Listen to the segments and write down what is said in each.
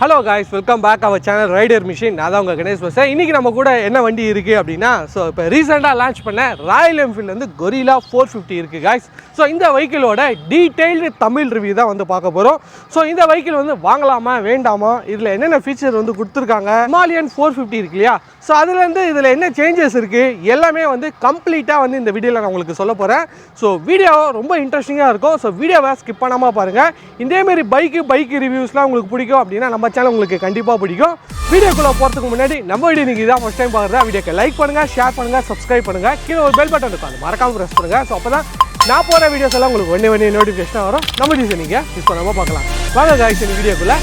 Hello guys welcome back our channel Rider Machine நான் தான் உங்கள் கணேஷ் பேசுகிறேன் இன்றைக்கி நம்ம கூட என்ன வண்டி இருக்குது அப்படின்னா ஸோ இப்போ ரீசெண்டாக லான்ச் பண்ண ராயல் என்ஃபீல்டு வந்து கொரிலா ஃபோர் ஃபிஃப்டி இருக்குது காய்ஸ் ஸோ இந்த வெஹிக்கிளோட டீட்டெயில்டு தமிழ் ரிவ்யூ தான் வந்து பார்க்க போகிறோம் ஸோ இந்த வெஹிக்கிள் வந்து வாங்கலாமா வேண்டாமா? இதில் என்னென்ன ஃபீச்சர் வந்து கொடுத்துருக்காங்க? ஹிமாலயன் ஃபோர் ஃபிஃப்டி இருக்கு இல்லையா? ஸோ அதுலேருந்து இதில் என்ன சேஞ்சஸ் இருக்குது எல்லாமே வந்து கம்ப்ளீட்டாக வந்து இந்த வீடியோவில் நான் உங்களுக்கு சொல்ல போகிறேன் ஸோ வீடியோ ரொம்ப இன்ட்ரெஸ்டிங்காக இருக்கும். ஸோ வீடியோவை ஸ்கிப் பண்ணாமல் பாருங்கள் இதேமாரி பைக்கு பைக் ரிவ்யூஸ்லாம் உங்களுக்கு பிடிக்கும் அப்படின்னா நம்ம சேனல் உங்களுக்கு கண்டிப்பாக பிடிக்கும். வீடியோக்குள்ளே போகிறதுக்கு முன்னாடி நம்ம வீடியோ நீங்கள் இதான் ஃபஸ்ட் டைம் பார்க்குறதா வீடியோக்கு லைக் பண்ணுங்கள் ஷேர் பண்ணுங்கள் சப்ஸ்கிரைப் பண்ணுங்கள் கீழே ஒரு பெல் பட்டன் இருக்கும். அது மறக்காமல் ப்ரெஸ் பண்ணுங்கள் ஸோ அப்போ தான் நான் போகிற வீடியோஸ் எல்லாம் உங்களுக்கு ஒன்றே ஒன்றே நோட்டிஃபிகேஷனாக வரும். நம்ம டியூஸ் நீங்கள் மிஸ் பண்ணாமல் பார்க்கலாம். வாங்க காய்ச்சி இந்த வீடியோக்குள்ளே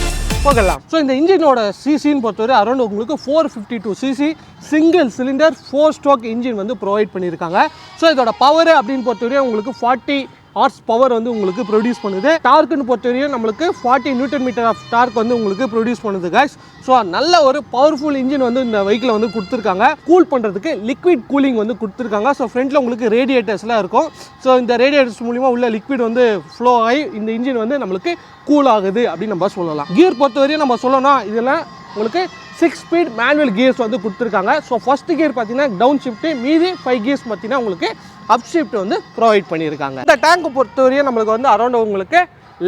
போகலாம். ஸோ இந்த இன்ஜினோட சிசின்னு பொறுத்தவரை அரௌண்ட் உங்களுக்கு four fifty two CC single cylinder four stroke engine வந்து ப்ரொவைட் பண்ணியிருக்காங்க. ஸோ இதோட பவர் அப்படின்னு பொறுத்தவரை உங்களுக்கு ஃபார்ட்டி ஹார்ஸ் பவர் வந்து உங்களுக்கு ப்ரொடியூஸ் பண்ணுது. டார்க்குன்னு பொறுத்தவரையும் நம்மளுக்கு forty newton metre of torque வந்து உங்களுக்கு ப்ரொடியூஸ் பண்ணுது guys. ஸோ நல்ல ஒரு பவர்ஃபுல் இன்ஜின் வந்து இந்த வெஹிக்கில் வந்து கொடுத்துருக்காங்க. கூல் பண்ணுறதுக்கு லிக்விட் கூலிங் வந்து கொடுத்துருக்காங்க. ஸோ ஃப்ரண்ட்டில் உங்களுக்கு ரேடியேட்டர்ஸ்லாம் இருக்கும். ஸோ இந்த ரேடியேட்டர்ஸ் மூலிமா உள்ள லிக்விட் வந்து ஃப்ளோ ஆகி இந்த இன்ஜின் வந்து நம்மளுக்கு கூல் ஆகுது அப்படின்னு நம்ம சொல்லலாம். கியர் பொறுத்தவரையும் நம்ம சொல்லணும் இதெல்லாம் உங்களுக்கு சிக்ஸ் ஸ்பீட் மேனுவல் கியர்ஸ் வந்து கொடுத்துருக்காங்க. ஸோ ஃபர்ஸ்ட் கியர் பார்த்தீங்கன்னா டவுன் ஷிஃப்ட்டு மீதி ஃபைவ் கியர்ஸ் பார்த்தீங்கன்னா உங்களுக்கு அப் ஷிஃப்ட் வந்து ப்ரொவைட் பண்ணியிருக்காங்க. இந்த டேங்க் பொறுத்தவரையும் நம்மளுக்கு வந்து அரௌண்ட் உங்களுக்கு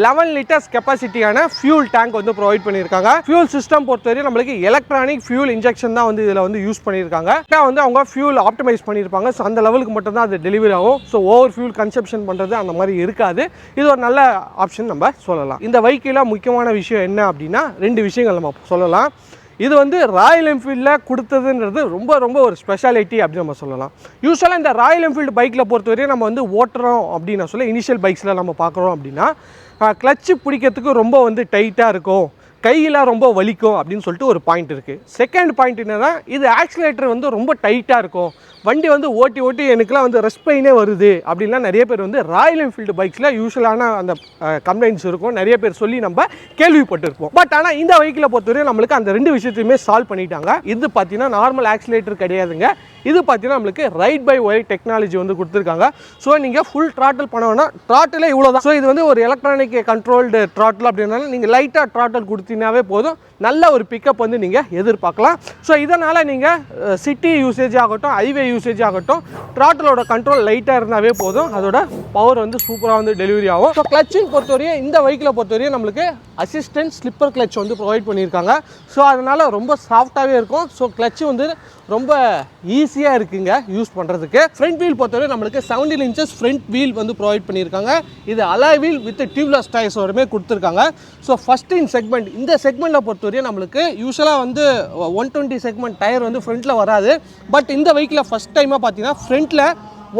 லெவன் லிட்டர்ஸ் கெப்பாசிட்டியான ஃபியூல் டேங்க் வந்து ப்ரொவைட் பண்ணியிருக்காங்க. ஃபியூல் சிஸ்டம் பொறுத்தவரை நம்மளுக்கு எலக்ட்ரானிக் ஃபியூல் இன்ஜெக்ஷன் தான் வந்து இதில் வந்து யூஸ் பண்ணியிருக்காங்க. ஏன்னா வந்து அவங்க ஃபியூல் ஆப்டிமைஸ் பண்ணியிருப்பாங்க. ஸோ அந்த லெவலுக்கு மட்டும் தான் அது டெலிவரி ஆகும். ஸோ ஓவர் ஃபியூல் கன்சப்ஷன் பண்ணுறது அந்த மாதிரி இருக்காது. இது ஒரு நல்ல ஆப்ஷன் நம்ம சொல்லலாம். இந்த வெஹிக்கிளில் முக்கியமான விஷயம் என்ன அப்படின்னா ரெண்டு விஷயங்கள் நம்ம சொல்லலாம். இது வந்து ராயல் என்ஃபீல்டில் கொடுத்ததுன்றது ரொம்ப ரொம்ப ஒரு ஸ்பெஷாலிட்டி அப்படின்னு நம்ம சொல்லலாம். யூஸ்வலாக இந்த ராயல் என்ஃபீல்டு பைக்கில் பொறுத்தவரையும் நம்ம வந்து ஓட்டுறோம் அப்படின்னு சொல்ல இனிஷியல் பைக்ஸில் நம்ம பார்க்குறோம் அப்படின்னா கிளச்சு பிடிக்கிறதுக்கு ரொம்ப வந்து டைட்டாக இருக்கும். கையெல்லாம் ரொம்ப வலிக்கும் அப்படின்னு சொல்லிட்டு ஒரு பாயிண்ட் இருக்குது செகண்ட் பாயிண்ட் என்னென்னா இது ஆக்சிலேட்டர் வந்து ரொம்ப டைட்டாக இருக்கும். வண்டி வந்து ஓட்டி ஓட்டி எனக்குலாம் வந்து ரெஸ்ட் பெயினே வருது. அப்படின்லாம் நிறைய பேர் வந்து ராயல் என்ஃபீல்டு பைக்ஸில் யூஸ்வலான அந்த கம்ப்ளைண்ட்ஸ் இருக்கும். நிறைய பேர் சொல்லி நம்ம கேள்விப்பட்டிருப்போம். பட் ஆனால் இந்த வெஹிக்கிளை பொறுத்தவரையும் நம்மளுக்கு அந்த ரெண்டு விஷயத்தையுமே சால்வ் பண்ணிட்டாங்க. இது பார்த்தீங்கன்னா நார்மல் ஆக்சிலேட்டர் கிடையாதுங்க. இது பார்த்தீங்கன்னா நம்மளுக்கு ரைட் பை ஒயர் டெக்னாலஜி வந்து கொடுத்துருக்காங்க. ஸோ நீங்கள் ஃபுல் ட்ராட்டில் பண்ண வேணால் ட்ராட்டிலே இவ்வளோ தான் ஸோ இது வந்து ஒரு எலக்ட்ரானிக் கண்ட்ரோல்டு ட்ராட்டில் அப்படின்னாலும் நீங்கள் லைட்டாக ட்ராட்டில் கொடுத்தீங்கன்னாவே போதும். நல்ல ஒரு பிக்கப் வந்து நீங்கள் எதிர்பார்க்கலாம். ஸோ இதனால் நீங்கள் சிட்டி யூசேஜ் ஆகட்டும் ஹைவே யூஸ் யூசேஜ் ஆகட்டும். ட்ராட்டலோட கண்ட்ரோல் லைட்டாக இருந்தாவே போதும். அதோட பவர் வந்து சூப்பராக வந்து டெலிவரி ஆகும். ஸோ கிளச்சின் பொறுத்தவரையும் இந்த வெஹிக்கிளை பொறுத்தவரையும் நம்மளுக்கு அசிஸ்டன்ட் ஸ்லிப்பர் கிளச் வந்து ப்ரொவைட் பண்ணியிருக்காங்க. ஸோ அதனால் ரொம்ப சாஃப்டாகவே இருக்கும். ஸோ கிளச்சு வந்து ரொம்ப ஈஸியாக இருக்குங்க யூஸ் பண்ணுறதுக்கு ஃப்ரண்ட் வீல் பொறுத்தவரை நம்மளுக்கு செவன்டீன் இன்ச்சஸ் ஃப்ரண்ட் வீல் வந்து ப்ரொவைட் பண்ணியிருக்காங்க. இது alloy wheel with tubeless tyres வரைமே கொடுத்துருக்காங்க. ஸோ ஃபஸ்ட் இன் செக்மெண்ட் இந்த செக்மெண்ட்டில் பொறுத்தவரையும் நம்மளுக்கு யூஸ்வலாக வந்து ஒன் டுவெண்ட்டி செக்மெண்ட் டயர் வந்து ஃப்ரண்ட்டில் வராது. பட் இந்த வெஹிக்கில் ஃபஸ்ட் டைமாக பார்த்தீங்கன்னா ஃப்ரண்ட்டில்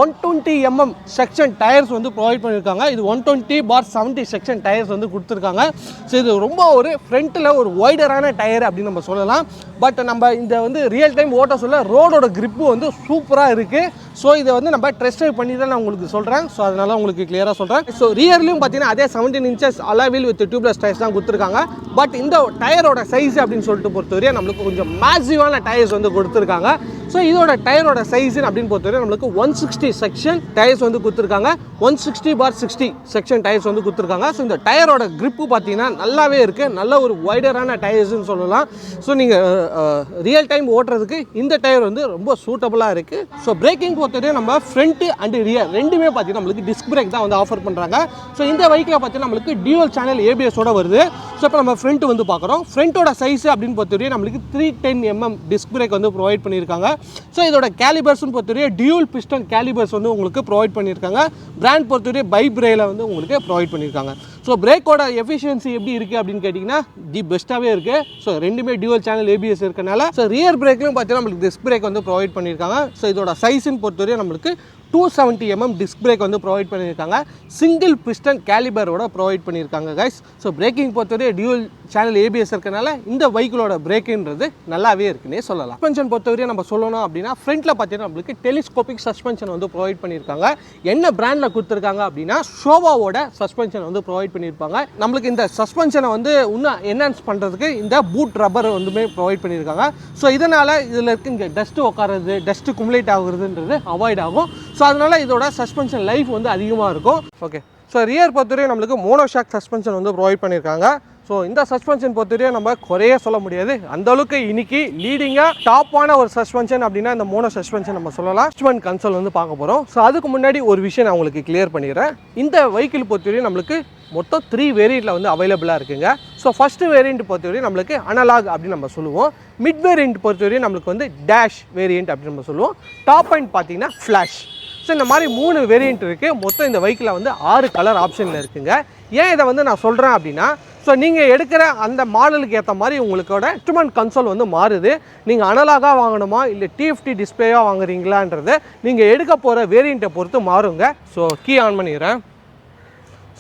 one twenty MM section tyres வந்து ப்ரொவைட் பண்ணியிருக்காங்க இது one twenty bar seventy section tyres வந்து கொடுத்துருக்காங்க. ஸோ இது ரொம்ப ஒரு ஃப்ரண்ட்டில் ஒரு ஒய்டரான டயர் அப்படின்னு நம்ம சொல்லலாம். பட் நம்ம இந்த வந்து ரியல் டைம் ஓட்ட சொல்ல ரோடோட கிரிப்பு வந்து சூப்பராக இருக்குது ஸோ இதை வந்து நம்ம டெஸ்ட் ட்ரைவ் பண்ணி தான் நான் உங்களுக்கு சொல்கிறேன் ஸோ அதனால உங்களுக்கு கிளியராக சொல்கிறேன் ஸோ ரியர்லையும் பார்த்தீங்கன்னா அதே செவன்டீன் இன்ச்சஸ் அலாவில் வித் டியூப்லெஸ் டயர்ஸ் தான் கொடுத்துருக்காங்க. பட் இந்த டயரோட சைஸ் அப்படின்னு சொல்லிட்டு பொறுத்தவரையும் நம்மளுக்கு கொஞ்சம் மேசிவான டயர்ஸ் வந்து கொடுத்துருக்காங்க. ஸோ இதோட டயரோட சைஸ் அப்படின்னு பொறுத்தவரை நம்மளுக்கு ஒன் சிக்ஸ்டி செக்ஷன் டயர்ஸ் வந்து கொடுத்துருக்காங்க. One sixty bar sixty section tyres வந்து கொடுத்துருக்காங்க. ஸோ இந்த டயரோட கிரிப்பு பார்த்தீங்கன்னா நல்லாவே இருக்குது நல்ல ஒரு வைடரான டயர்ஸ்னு சொல்லலாம். ஸோ நீங்கள் ரியல் டைம் ஓட்டுறதுக்கு இந்த டயர் வந்து ரொம்ப சூட்டபுளாக இருக்குது ஸோ பிரேக்கிங் பொறுத்தவரை நம்ம ஃப்ரண்ட்டு அண்ட் ரியர் ரெண்டுமே பார்த்தீங்கன்னா நம்மளுக்கு டிஸ்க் பிரேக் தான் வந்து ஆஃபர் பண்ணுறாங்க ஸோ இந்த வெஹிக்கில் பார்த்தீங்கன்னா நம்மளுக்கு டியூவல் சேனல் ஏபிஎஸோட வருது. ஸோ இப்போ நம்ம ஃப்ரண்ட் வந்து பார்க்குறோம். ஃப்ரண்ட்டோட சைஸ் அப்படின்னு பொறுத்தவரை நம்மளுக்கு three ten MM disc brake வந்து ப்ரொவைட் பண்ணியிருக்காங்க. ஸோ இதோட கேலிபர்ஸ்னு பொறுத்தவரை டியூல் பிஸ்டன் கேலிபர்ஸ் வந்து உங்களுக்கு ப்ரொவைட் பண்ணியிருக்காங்க. பிராண்ட் பொறுத்தவரை பை பிரேல வந்து உங்களுக்கு ப்ரொவைட் பண்ணியிருக்காங்க. ஸோ பிரேக்கோட எஃபிஷியன்சி எப்படி இருக்குது அப்படின்னு கேட்டிங்கன்னா தி பெஸ்ட்டாகவே இருக்குது ஸோ ரெண்டுமே டியூவல் சேனல் ஏபிஎஸ் இருக்கனால ஸோ ரியர் பிரேக்லையும் பார்த்தீங்கன்னா நம்மளுக்கு டிஸ்க் பிரேக் வந்து ப்ரொவைட் பண்ணியிருக்காங்க. ஸோ இதோட சைஸ்ன்னு பொறுத்தவரை நம்மளுக்கு two seventy MM disc brake வந்து ப்ரொவைட் பண்ணியிருக்காங்க. சிங்கிள் பிஸ்டன் கேலிபரோட ப்ரொவைட் பண்ணியிருக்காங்க கைஸ் ஸோ பிரேக்கிங் பொறுத்தவரை டியூல் சேனல் ஏபிஎஸ் இருக்கனால இந்த பைக்கிலோட பிரேக்குன்றது நல்லாவே இருக்குன்னே சொல்லலாம். சஸ்பென்ஷன் பொறுத்தவரையும் நம்ம சொல்லணும் அப்படின்னா ஃப்ரண்ட்டில் பார்த்தீங்கன்னா நம்மளுக்கு டெலிஸ்கோபிக் சஸ்பென்ஷன் வந்து ப்ரொவைட் பண்ணியிருக்காங்க. என்ன பிராண்டில் கொடுத்துருக்காங்க அப்படின்னா ஷோவாவோட சஸ்பென்ஷன் வந்து ப்ரொவைட் பண்ணியிருப்பாங்க. நம்மளுக்கு இந்த சஸ்பென்ஷனை வந்து இன்னும் என்ஹான்ஸ் பண்ணுறதுக்கு இந்த பூட் ரப்பர் வந்துமே ப்ரொவைட் பண்ணியிருக்காங்க. ஸோ இதனால் இதில் இருக்க இங்கே டஸ்ட்டு உட்காருறது டஸ்ட்டு குமுலேட் ஆகுறதுன்றது அவாய்ட் ஆகும். ஸோ அதனால் இதோட சஸ்பென்ஷன் லைஃப் வந்து அதிகமாக இருக்கும். ஓகே ஸோ ரியர் பொறுத்தவரையும் நம்மளுக்கு மோனோஷாக் சஸ்பென்ஷன் வந்து ப்ரொவைட் பண்ணியிருக்காங்க. ஸோ இந்த சஸ்பென்ஷன் பொறுத்தவரையும் நம்ம குறைய சொல்ல முடியாது. அந்த அளவுக்கு இன்னைக்கு லீடிங்காக டாப்பான ஒரு சஸ்பென்ஷன் அப்படின்னா இந்த மோனோ சஸ்பென்ஷன் நம்ம சொல்லலாம். இன்ஸ்ட்ருமெண்ட் கன்சோல் வந்து பார்க்க போகிறோம் ஸோ அதுக்கு முன்னாடி ஒரு விஷயம் நான் உங்களுக்கு கிளியர் பண்ணிடுறேன். இந்த வெஹிக்கிள் பொறுத்தவரையும் நம்மளுக்கு மொத்தம் த்ரீ வேரியண்ட்டில் வந்து அவைலபிளாக இருக்குங்க. ஸோ ஃபஸ்ட்டு வேரியண்ட் பொறுத்தவரையும் நம்மளுக்கு அனலாக் அப்படின்னு நம்ம சொல்லுவோம். மிட் வேரியண்ட் பொறுத்தவரையும் நம்மளுக்கு வந்து டேஷ் வேரியண்ட் அப்படின்னு நம்ம சொல்லுவோம். டாப் பாயிண்ட் பார்த்தீங்கன்னா ஃப்ளாஷ் ஸோ இந்த மாதிரி மூணு வேரியண்ட் இருக்குது மொத்தம் இந்த பைக்கில் வந்து ஆறு கலர் ஆப்ஷனில் இருக்குங்க. ஏன் இதை வந்து நான் சொல்கிறேன் அப்படின்னா ஸோ நீங்கள் எடுக்கிற அந்த மாடலுக்கு ஏற்ற மாதிரி உங்களுக்கோட இன்ஸ்ட்ருமெண்ட் கன்சோல் வந்து மாறுது. நீங்கள் அனலாகாக வாங்கணுமா? இல்லை டிஎஃப்டி டிஸ்பிளேயாக வாங்குறீங்களான்றது நீங்கள் எடுக்க போகிற வேரியண்ட்டை பொறுத்து மாறுங்க. ஸோ கீ ஆன் பண்ணிடுறேன்.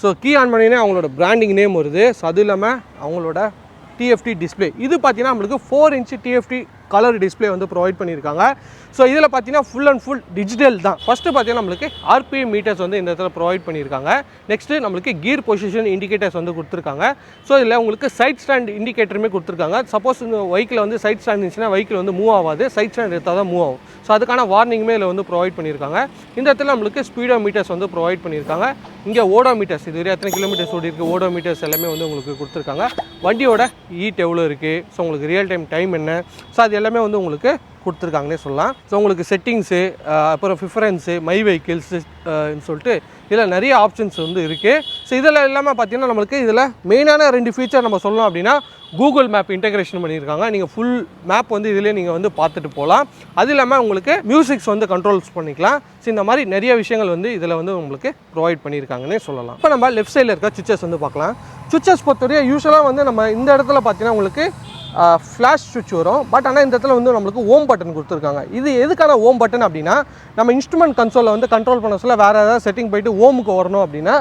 ஸோ கீ ஆன் பண்ணினே அவங்களோட பிராண்டிங் நேம் வருது. ஸோ அதுவும் இல்லாமல் அவங்களோட டிஎஃப்டி டிஸ்ப்ளே இது பார்த்தீங்கன்னா நம்மளுக்கு four inch TFT colour display வந்து ப்ரொவைட் பண்ணியிருக்காங்க. ஸோ இதில் பார்த்தீங்கன்னா ஃபுல் அண்ட் ஃபுல் டிஜிட்டல் தான். ஃபஸ்ட்டு பார்த்தீங்கன்னா நம்மளுக்கு ஆர்பிஎம் மீட்டர்ஸ் வந்து இந்த இடத்துல ப்ரொவைட் பண்ணியிருக்காங்க. நெக்ஸ்ட்டு நம்மளுக்கு கீர் பொசிஷன் இண்டிகேட்டர்ஸ் வந்து கொடுத்துருக்காங்க. ஸோ இதில் உங்களுக்கு சைட் ஸ்டாண்ட் இண்டிகேட்டருமே கொடுத்துருக்காங்க. சப்போஸ் இந்த வெஹிக்கில் வந்து சைட் ஸ்டாண்ட் இருந்துச்சுன்னா வெஹிக்கிள் வந்து மூவ் ஆகாது. சைட் ஸ்டாண்ட் எடுத்தால் தான் மூவ் ஆகும். ஸோ அதுக்கான வார்னிங்குமே இதில் வந்து ப்ரொவைட் பண்ணியிருக்காங்க. இந்த இடத்துல நம்மளுக்கு ஸ்பீடோ மீட்டர்ஸ் வந்து ப்ரொவைட் பண்ணியிருக்காங்க. இங்கே ஓடோ மீட்டர்ஸ் இது வரை எத்தனை கிலோமீட்டர்ஸ் ஓடி இருக்குது ஓடோ மீட்டர்ஸ் எல்லாமே வந்து உங்களுக்கு கொடுத்துருக்காங்க. வண்டியோட ஈட் எவ்வளோ இருக்குது ஸோ உங்களுக்கு ரியல் டைம் டைம் என்ன? ஸோ அது எல்லாமே வந்து உங்களுக்கு கொடுத்துருக்காங்கன்னே சொல்லலாம். ஸோ உங்களுக்கு செட்டிங்ஸு அப்புறம் ப்ரிஃபரன்ஸு மை வெஹிக்கிள்ஸ் சொல்லிட்டு இதில் நிறைய ஆப்ஷன்ஸ் வந்து இருக்குது ஸோ இதில் இல்லாமல் பார்த்தீங்கன்னா நம்மளுக்கு இதில் மெயினான ரெண்டு ஃபீச்சர் நம்ம சொல்லணும் அப்படின்னா கூகுள் மேப் இன்டகிரேஷன் பண்ணியிருக்காங்க. நீங்கள் ஃபுல் மேப் வந்து இதிலே நீங்கள் வந்து பார்த்துட்டு போகலாம். அது இல்லாமல் உங்களுக்கு மியூசிக்ஸ் வந்து கண்ட்ரோல்ஸ் பண்ணிக்கலாம். ஸோ இந்த மாதிரி நிறைய விஷயங்கள் வந்து இதில் வந்து உங்களுக்கு ப்ரொவைட் பண்ணியிருக்காங்கன்னே சொல்லலாம். இப்போ நம்ம லெஃப்ட் சைடில் இருக்க சுவிச்சஸ் வந்து பார்க்கலாம். சுவிச்சஸ் பொறுத்தவரையும் யூஸ்வலாக வந்து நம்ம இந்த இடத்துல பார்த்தீங்கன்னா உங்களுக்கு ஃப்ளாஷ் சுவிட்ச் வரும். பட் ஆனால் இந்த இடத்துல வந்து நம்மளுக்கு ஓம் பட்டன் கொடுத்துருக்காங்க. இது எதுக்கான ஓம் பட்டன் அப்படின்னா நம்ம இன்ஸ்ட்ருமெண்ட் கன்சோலில் வந்து கண்ட்ரோல் பண்ண சொல்ல வேறு ஏதாவது செட்டிங் போயிட்டு ஓமுக்கு வரணும் அப்படின்னா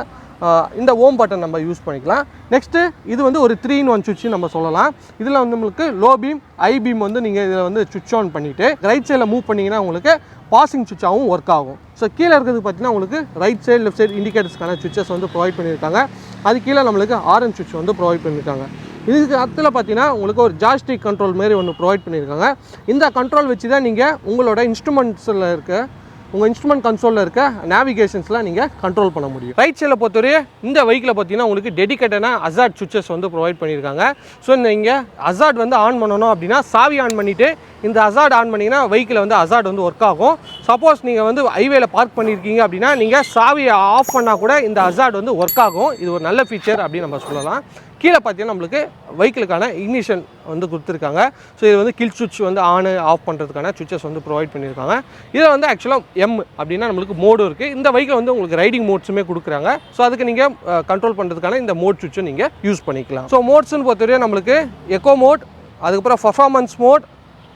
இந்த ஓம் பட்டன் நம்ம யூஸ் பண்ணிக்கலாம். நெக்ஸ்ட்டு இது வந்து ஒரு த்ரீ இன் ஒன் சுவிட்ச் நம்ம சொல்லலாம். இதில் வந்து நம்மளுக்கு லோ பீம் ஐ பீம் வந்து நீங்கள் இதில் வந்து சுவிட்ச் ஆன் பண்ணிவிட்டு ரைட் சைடில் மூவ் பண்ணிங்கன்னா உங்களுக்கு பாசிங் சுவிட்சாகவும் ஒர்க் ஆகும். ஸோ கீழே இருக்கிறது பார்த்தீங்கன்னா உங்களுக்கு ரைட் சைடு லெஃப்ட் சைடு இண்டிகேட்டர்ஸ்க்கான சுவிச்சஸ் வந்து ப்ரொவைட் பண்ணியிருக்காங்க. அது கீழே நம்மளுக்கு ஆரஞ்ச் சுவிட்ச் வந்து ப்ரொவைட் பண்ணியிருக்காங்க. இதுக்கு அர்த்தத்தில் பார்த்தீங்கன்னா உங்களுக்கு ஒரு ஜாஸ்டிக் கண்ட்ரோல் மாரி ஒன்று ப்ரொவைட் பண்ணியிருக்காங்க இந்த கண்ட்ரோல் வச்சு தான் நீங்கள் உங்களோட இன்ஸ்ட்ருமெண்ட்ஸில் இருக்க உங்கள் இன்ஸ்ட்ருமெண்ட் கன்சோலில் இருக்க நேவிகேஷன்ஸ்லாம் நீங்கள் கண்ட்ரோல் பண்ண முடியும். ரைட் சைடில் பொறுத்தவரையே இந்த வெஹிக்கில் பார்த்தீங்கன்னா உங்களுக்கு டெடிகேட்டடான அசாட் சுவிச்சஸ் வந்து ப்ரொவைட் பண்ணியிருக்காங்க ஸோ நீங்கள் அசாட் வந்து ஆன் பண்ணணும் அப்படின்னா சாவி ஆன் பண்ணிவிட்டு இந்த அசாட் ஆன் பண்ணிங்கன்னா வெஹிக்கில் வந்து அசாட் வந்து ஒர்க் ஆகும். சப்போஸ் நீங்கள் வந்து ஹைவேல பார்க் பண்ணியிருக்கீங்க அப்படின்னா நீங்கள் சாவியை ஆஃப் பண்ணால் கூட இந்த அசாட் வந்து ஒர்க் ஆகும். இது ஒரு நல்ல ஃபீச்சர் அப்படின்னு நம்ம சொல்லலாம். கீழே பார்த்தீங்கன்னா நம்மளுக்கு வெஹிக்கிளுக்கான இக்னிஷன் வந்து கொடுத்துருக்காங்க. ஸோ இது வந்து கில் சுவிட்ச் வந்து ஆன் ஆஃப் பண்ணுறதுக்கான சுவிச்சஸ் வந்து ப்ரொவைட் பண்ணியிருக்காங்க. இதில் வந்து ஆக்சுவலாக எம் அப்படின்னா நம்மளுக்கு மோடு இருக்குது இந்த வெஹிக்கிள் வந்து உங்களுக்கு ரைடிங் மோட்ஸுமே கொடுக்குறாங்க. ஸோ அதுக்கு நீங்கள் கண்ட்ரோல் பண்ணுறதுக்கான இந்த மோட் சுவிட்சும் நீங்கள் யூஸ் பண்ணிக்கலாம். ஸோ மோட்ஸ்னு பொறுத்தவரையும் நம்மளுக்கு எக்கோ மோட் அதுக்கப்புறம் பர்ஃபார்மன்ஸ் மோட்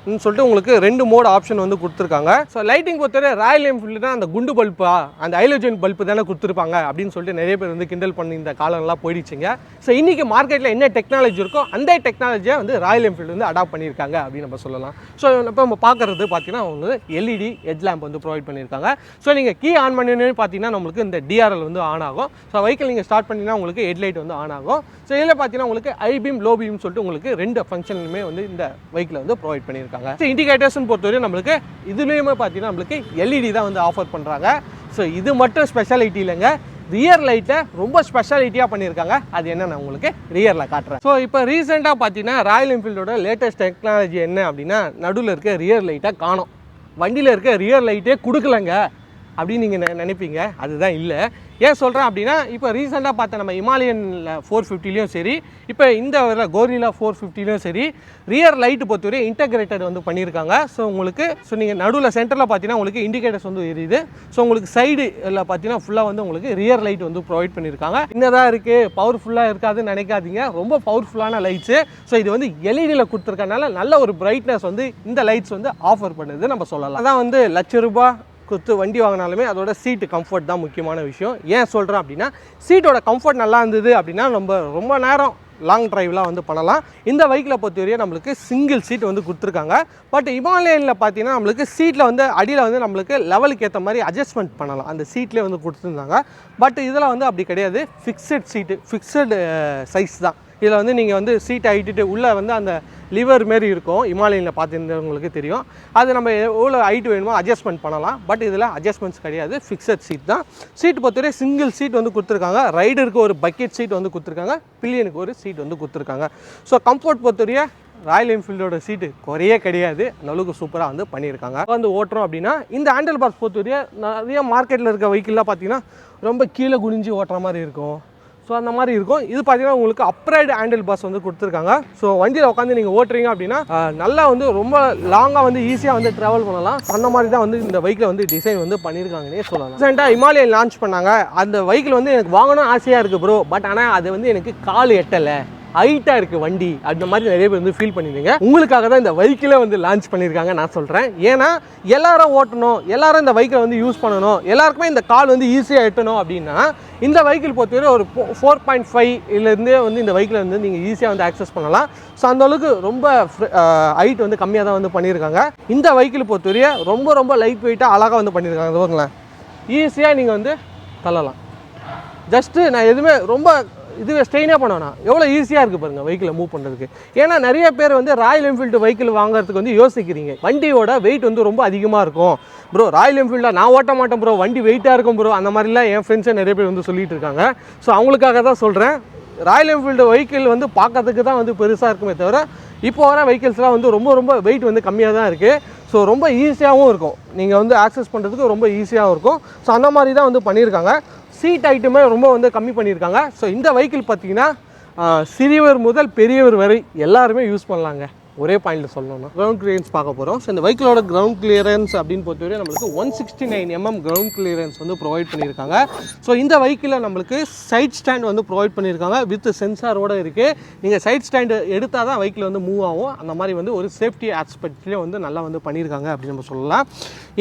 சொல்லிட்டு உங்களுக்கு ரெண்டு மோட் ஆப்ஷன் வந்து கொடுத்துருக்காங்க. ஸோ லைட்டிங் பொறுத்தவரை ராயல் என்ஃபீல்டு தான் அந்த குண்டு பல்பா அந்த ஹைலோஜன் பல்பு தானே கொடுத்துருப்பாங்க அப்படின்னு சொல்லிட்டு நிறைய பேர் வந்து கிண்டல் பண்ணி இந்த காலம்லாம் போயிடுச்சுங்க. ஸோ இன்றைக்கி மார்க்கெட்டில் என்ன டெக்னாலஜி இருக்கோ அந்த டெக்னாலஜியை வந்து ராயல் என்ஃபீல்டு வந்து அடாப்ட் பண்ணியிருக்காங்க அப்படின்னு நம்ம சொல்லலாம். ஸோ இப்போ நம்ம பார்க்குறது பார்த்தீங்கன்னா வந்து எல்இடி ஹெட் லேம்ப் வந்து ப்ரொவைட் பண்ணியிருக்காங்க. ஸோ நீங்கள் கீ ஆன் பண்ணினு பார்த்தீங்கன்னா நம்மளுக்கு இந்த டிஆர்எல் வந்து ஆன் ஆகும். ஸோ வெஹிக்கிள் நீங்கள் ஸ்டார்ட் பண்ணிங்கன்னா உங்களுக்கு ஹெட்லைட் வந்து ஆன் ஆகும். ஸோ இதில் பார்த்தீங்கன்னா உங்களுக்கு ஐபீம் பீம் லோ பீம் சொல்லிட்டு உங்களுக்கு ரெண்டு ஃபங்க்ஷனுமே வந்து இந்த வெஹிக்கில் வந்து ப்ரொவைட் பண்ணியிருக்காங்க. ஸோ இண்டிகேட்டர்ஸ்னு பொறுத்தவரையும் நம்மளுக்கு இதுலேயுமே பார்த்தீங்கன்னா நம்மளுக்கு எல்இடி தான் வந்து ஆஃபர் பண்ணுறாங்க ஸோ இது மட்டும் ஸ்பெஷாலிட்டி இல்லைங்க. ரியர் லைட்டை ரொம்ப ஸ்பெஷாலிட்டியாக பண்ணியிருக்காங்க. அது என்ன நான் உங்களுக்கு ரியரில் காட்டுறேன். ஸோ இப்போ ரீசெண்டாக பார்த்தீங்கன்னா ராயல் என்ஃபீல்டோட லேட்டஸ்ட் டெக்னாலஜி என்ன அப்படின்னா நடுவில் இருக்க ரியர் லைட்டை காணும். வண்டியில் இருக்க ரியர் லைட்டே கொடுக்கலங்க அப்படின்னு நீங்கள் நினைப்பீங்க. அதுதான் இல்லை. ஏன் சொல்கிறேன் அப்படின்னா இப்போ ரீசெண்டாக பார்த்த நம்ம இமாலயனில் ஃபோர் ஃபிஃப்டிலையும் சரி இப்போ இந்த வர கோரிலா ஃபோர் ஃபிஃப்டிலையும் சரி ரியர் லைட்டு பொறுத்தவரை இன்டகிரேட்டட் வந்து பண்ணியிருக்காங்க. ஸோ உங்களுக்கு ஸோ நீங்கள் நடுவில் சென்டரில் பார்த்தீங்கன்னா உங்களுக்கு இண்டிகேட்டர்ஸ் வந்து எரியுது. ஸோ உங்களுக்கு சைடு இல்லை பார்த்தீங்கன்னா ஃபுல்லாக வந்து உங்களுக்கு ரியர் லைட் வந்து ப்ரொவைட் பண்ணியிருக்காங்க. என்னதான் இருக்குது பவர்ஃபுல்லாக இருக்காதுன்னு நினைக்காதீங்க. ரொம்ப பவர்ஃபுல்லான லைட்ஸு ஸோ இது வந்து எல்இடியில் கொடுத்துருக்கனால நல்ல ஒரு பிரைட்னஸ் வந்து இந்த லைட்ஸ் வந்து ஆஃபர் பண்ணுது நம்ம சொல்லலாம். அதான் வந்து லட்ச ரூபாய் கொடுத்து வண்டி வாங்கினாலுமே அதோட சீட்டு கம்ஃபர்ட் தான் முக்கியமான விஷயம். ஏன் சொல்கிறேன் அப்படின்னா சீட்டோட கம்ஃபர்ட் நல்லா இருந்தது அப்படின்னா நம்ம ரொம்ப நேரம் லாங் டிரைவ்லாம் வந்து பண்ணலாம். இந்த பைக்கில் பொறுத்தவரையும் நம்மளுக்கு சிங்கிள் சீட் வந்து கொடுத்துருக்காங்க. பட் இமாலயனில் பார்த்தீங்கன்னா நம்மளுக்கு சீட்டில் வந்து அடியில் வந்து நம்மளுக்கு லெவலுக்கு ஏற்ற மாதிரி அட்ஜஸ்ட்மெண்ட் பண்ணலாம். அந்த சீட்லேயே வந்து கொடுத்துருந்தாங்க. பட் இதில் வந்து அப்படி கிடையாது. ஃபிக்ஸட் சீட்டு ஃபிக்ஸடு சைஸ் தான். இதில் வந்து நீங்கள் வந்து சீட்டை ஐட்டுட்டு உள்ளே வந்து அந்த லிவர் மாரி இருக்கும். இமாலயனில் பார்த்துருந்தவங்களுக்கு தெரியும். அது நம்ம எவ்வளோ ஹைட் வேணுமோ அட்ஜஸ்ட்மெண்ட் பண்ணலாம். பட் இதில் அட்ஜஸ்ட்மெண்ட்ஸ் கிடையாது. ஃபிக்ஸட் சீட் தான். சீட் பொறுத்தவரை சிங்கிள் சீட் வந்து கொடுத்துருக்காங்க. ரைடருக்கு ஒரு பக்கெட் சீட் வந்து கொடுத்துருக்காங்க. பில்லியனுக்கு ஒரு சீட் வந்து கொடுத்துருக்காங்க. ஸோ கம்ஃபர்ட் பொறுத்தவரைய ராயல் என்ஃபீல்டோட சீட்டு குறையே கிடையாது. அந்த அளவுக்கு சூப்பராக வந்து பண்ணியிருக்காங்க. வந்து ஓட்டுறோம் அப்படின்னா இந்த ஹேண்டில் பார்ஸ் பொறுத்தவரைய நிறைய மார்க்கெட்டில் இருக்க வெஹிக்கிள்லாம் பார்த்தீங்கன்னா ரொம்ப கீழே குனிஞ்சு ஓட்டுற மாதிரி இருக்கும். ஸோ அந்த மாதிரி இருக்கும். இது பார்த்தீங்கன்னா உங்களுக்கு அப்ரைடு ஹேண்டில் பாஸ் வந்து கொடுத்துருக்காங்க. ஸோ வண்டியில் உட்காந்து நீங்கள் ஓட்டுறீங்க அப்படின்னா நல்லா வந்து ரொம்ப லாங்காக வந்து ஈஸியாக வந்து ட்ராவல் பண்ணலாம். அந்த மாதிரி தான் வந்து இந்த பைக்கில் வந்து டிசைன் வந்து பண்ணியிருக்காங்கன்னே சொல்லலாம். ரீசெண்டாக இமாலயன் லான்ச் பண்ணாங்க. அந்த வெஹிக்கிள் வந்து எனக்கு வாங்கணும் ஆசையாக இருக்குது ப்ரோ பட் ஆனால் அது வந்து எனக்கு கால் எட்டலை. ஹைட்டாக இருக்குது வண்டி அந்த மாதிரி நிறைய பேர் வந்து ஃபீல் பண்ணியிருந்தீங்க உங்களுக்காக தான் இந்த வெஹிக்கிளை வந்து லான்ச் பண்ணியிருக்காங்க நான் சொல்கிறேன் ஏன்னா எல்லாரும் ஓட்டணும் எல்லாரும் இந்த வெஹிக்கிளை வந்து யூஸ் பண்ணணும் எல்லாருக்குமே இந்த கால் வந்து ஈஸியாக எட்டணும் அப்படின்னா இந்த வைக்கிள் பொறுத்தவரை ஒரு ஃபோர் பாயிண்ட் ஃபைவ்லேருந்தே வந்து இந்த வைக்கிளை வந்து நீங்கள் ஈஸியாக வந்து ஆக்சஸ் பண்ணலாம். ஸோ அந்த அளவுக்கு ரொம்ப ஹைட் வந்து கம்மியாக தான் வந்து பண்ணியிருக்காங்க இந்த வைக்கிள் பொறுத்தவரைய ரொம்ப ரொம்ப லைட் வெயிட்டாக அழகாக வந்து பண்ணியிருக்காங்க பாருங்களேன். ஈஸியாக நீங்கள் வந்து தள்ளலாம். ஜஸ்ட்டு நான் எதுவுமே ரொம்ப இதுவே ஸ்ட்ரெயினாக பண்ணோன்னா எவ்வளோ ஈஸியாக இருக்குது பாருங்கள் வெஹிக்கிளை மூவ் பண்ணுறதுக்கு ஏன்னா நிறைய பேர் வந்து ராயல் என்ஃபீல்டு வெஹிக்கிள் வாங்குறதுக்கு வந்து யோசிக்கிறீங்க. வண்டியோட வெயிட் வந்து ரொம்ப அதிகமாக இருக்கும். ப்ரோ ராயல் என்ஃபீல்டாக நான் ஓட்ட மாட்டேன் ப்ரோ வண்டி வெயிட்டாக இருக்கும் ப்ரோ அந்த மாதிரிலாம் என் ஃப்ரெண்ட்ஸே நிறைய பேர் வந்து சொல்லிட்டு இருக்காங்க. ஸோ அவங்களுக்காக தான் சொல்கிறேன் ராயல் என்ஃபீல்டு வெஹிக்கிள் வந்து பார்க்கறதுக்கு தான் வந்து பெருசாக இருக்குமே தவிர இப்போ வர வெஹிக்கிள்ஸ்லாம் வந்து ரொம்ப ரொம்ப வெயிட் வந்து கம்மியாக தான் இருக்குது ஸோ ரொம்ப ஈஸியாகவும் இருக்கும். நீங்கள் வந்து ஆக்சஸ் பண்ணுறதுக்கு ரொம்ப ஈஸியாகவும் இருக்கும். ஸோ அந்த மாதிரி தான் வந்து பண்ணியிருக்காங்க. சீட் ஐட்டமே ரொம்ப வந்து கம்மி பண்ணியிருக்காங்க. ஸோ இந்த வெஹிக்கிள் பார்த்தீங்கன்னா சிறியவர் முதல் பெரியவர் வரை எல்லாருமே யூஸ் பண்ணலாங்க. ஒரே பாயிண்டில் சொல்லணும்னா கிரவுண்ட் கிளியரன்ஸ் பார்க்க போகிறோம் ஸோ இந்த வெஹிக்கிளோட கிரவுண்ட் கிளியரன்ஸ் அப்படின்னு பொறுத்தவரை நம்மளுக்கு one sixty nine MM ground clearance வந்து ப்ரொவைட் பண்ணியிருக்காங்க. ஸோ இந்த வெஹிக்கிளில் நம்மளுக்கு சைட் ஸ்டாண்ட் வந்து ப்ரொவைட் பண்ணியிருக்காங்க. வித் சென்சாரோட இருக்குது நீங்கள் சைட் ஸ்டாண்டு எடுத்தால் தான் வெஹிக்கிள் வந்து மூவ் ஆகும். அந்த மாதிரி வந்து ஒரு சேஃப்டி ஆஸ்பெக்ட்லேயே வந்து நல்லா வந்து பண்ணியிருக்காங்க அப்படின்னு நம்ம சொல்லலாம்.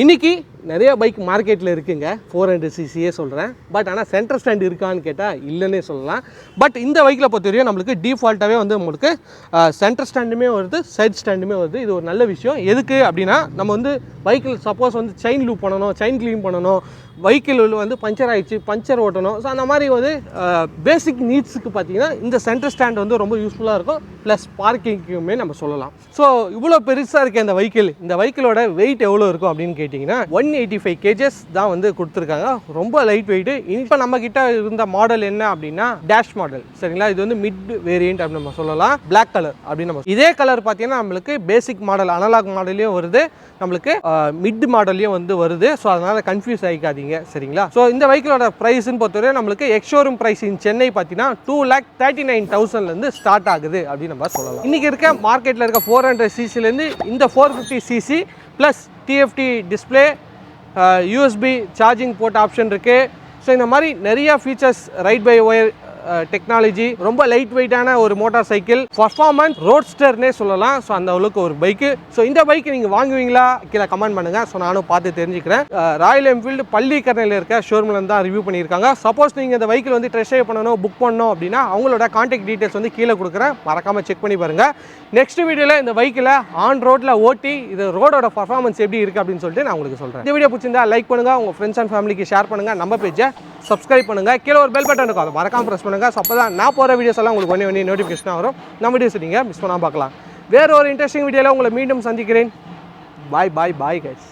இன்றைக்கி நிறைய பைக் மார்க்கெட்டில் இருக்குங்க. ஃபோர் ஹண்ட்ரட் சிசியே சொல்கிறேன் பட் ஆனால் சென்டர் ஸ்டாண்ட் இருக்கான்னு கேட்டால் இல்லைன்னே சொல்லலாம். பட் இந்த பைக்கில் பொறுத்தவரையும் நம்மளுக்கு டிஃபால்ட்டாகவே வந்து உங்களுக்கு சென்டர் ஸ்டாண்டுமே வருது. சைட் ஸ்டாண்டுமே வருது இது ஒரு நல்ல விஷயம். எதுக்கு அப்படின்னா நம்ம வந்து பைக்கில் சப்போஸ் வந்து செயின் லூப் பண்ணணும் செயின் க்ளீன் பண்ணணும் வெஹிக்கிள் வந்து பஞ்சர் ஆகிடுச்சு பஞ்சர் ஓட்டணும். ஸோ அந்த மாதிரி வந்து பேசிக் நீட்ஸுக்கு பார்த்தீங்கன்னா இந்த சென்டர் ஸ்டாண்ட் வந்து ரொம்ப யூஸ்ஃபுல்லாக இருக்கும். ப்ளஸ் பார்க்கிங்க்குமே நம்ம சொல்லலாம். ஸோ இவ்வளோ பெருசாக இருக்க இந்த வெஹிக்கிள் இந்த வெஹிக்கிளோட வெயிட் எவ்வளோ இருக்கும் அப்படின்னு கேட்டிங்கன்னா ஒன் எயிட்டி ஃபைவ் கேஜஸ் தான் வந்து கொடுத்துருக்காங்க. ரொம்ப லைட் வெயிட் இப்போ நம்ம கிட்ட இருந்த மாடல் என்ன அப்படின்னா டேஷ் மாடல் சரிங்களா? இது வந்து மிட் வேரியன்ட் அப்படின்னு நம்ம சொல்லலாம். பிளாக் கலர் அப்படின்னு நம்ம இதே கலர் பார்த்தீங்கன்னா நம்மளுக்கு பேசிக் மாடல் அனலாக் மாடல்லையும் வருது. நம்மளுக்கு மிட் மாடல்லையும் வந்து வருது. ஸோ அதனால் கன்ஃபியூஸ் ஆகிக்காதீங்க சரிங்களா? ஸோ இந்த வெஹிக்கிளோட ப்ரைஸ்ன்னு பொறுத்தவரை நம்மளுக்கு எக்ஷோரூம் ப்ரைஸ் இன் சென்னை பார்த்தீங்கன்னா டூ லேக் தேர்ட்டி நைன் தௌசண்ட்லேருந்து ஸ்டார்ட் ஆகுது அப்படின்னு நம்ம சொல்லலாம். இன்றைக்கி இருக்க மார்க்கெட்டில் இருக்க ஃபோர் ஹண்ட்ரட் சிசிலேருந்து இந்த four fifty CC plus TFT display USB charging port option இருக்குது ஸோ இந்த மாதிரி நிறைய features ride by wire technology ரொம்ப லைட் வெயிட்டான ஒரு மோட்டார் சைக்கிள் பர்ஃபார்மன்ஸ் ரோட்ஸ்டர்னே சொல்லலாம். ஸோ அந்த அளவுக்கு ஒரு பைக்கு ஸோ இந்த பைக் நீங்கள் வாங்குவீங்களா? கீழே கமெண்ட் பண்ணுங்கள் ஸோ நானும் பார்த்து தெரிஞ்சுக்கிறேன். ராயல் என்ஃபீல்டு பள்ளிக்கரணையில் இருக்க ஷோரூமில் தான் ரிவ்யூ பண்ணியிருக்காங்க. சப்போஸ் நீங்கள் இந்த வெஹிக்கிள் வந்து ட்ரெஸ் பண்ணணும் புக் பண்ணணும் அப்படின்னா அவங்களோட கான்டாக்ட் டீட்டெயில்ஸ் வந்து கீழே கொடுக்குறேன். மறக்காமல் செக் பண்ணி பாருங்கள் நெக்ஸ்ட் வீடியோவில் இந்த வெஹிக்கிளை ஆன் ரோட்டில் ஓட்டி இது ரோடோட பர்ஃபார்மன்ஸ் எப்படி இருக்குது அப்படின்னு சொல்லிட்டு நான் உங்களுக்கு சொல்கிறேன் இந்த வீடியோ பிடிச்சிருந்தா லைக் பண்ணுங்கள் உங்கள் ஃப்ரெண்ட்ஸ் அண்ட் ஃபேமிலிக்கு ஷேர் பண்ணுங்கள் நம்ம பேஜை சப்ஸ்கிரைப் பண்ணுங்கள் கீழே ஒரு பெல் பட்டன் இருக்கும். அதை மறக்காமல் ப்ரெஸ் பண்ணுங்கள் ஸோ அப்போ தான் நான் போகிற வீடியோஸ் எல்லாம் உங்களுக்கு ஒன்றே ஒன்றே நோட்டிஃபிகேஷன் வரும். நம்ம வீடியோஸ் நீங்கள் மிஸ் பண்ணாமல் பார்க்கலாம். வேறு ஒரு இன்ட்ரெஸ்டிங் வீடியோவில் உங்களை மீண்டும் சந்திக்கிறேன். பாய் பாய் பாய் கைஸ்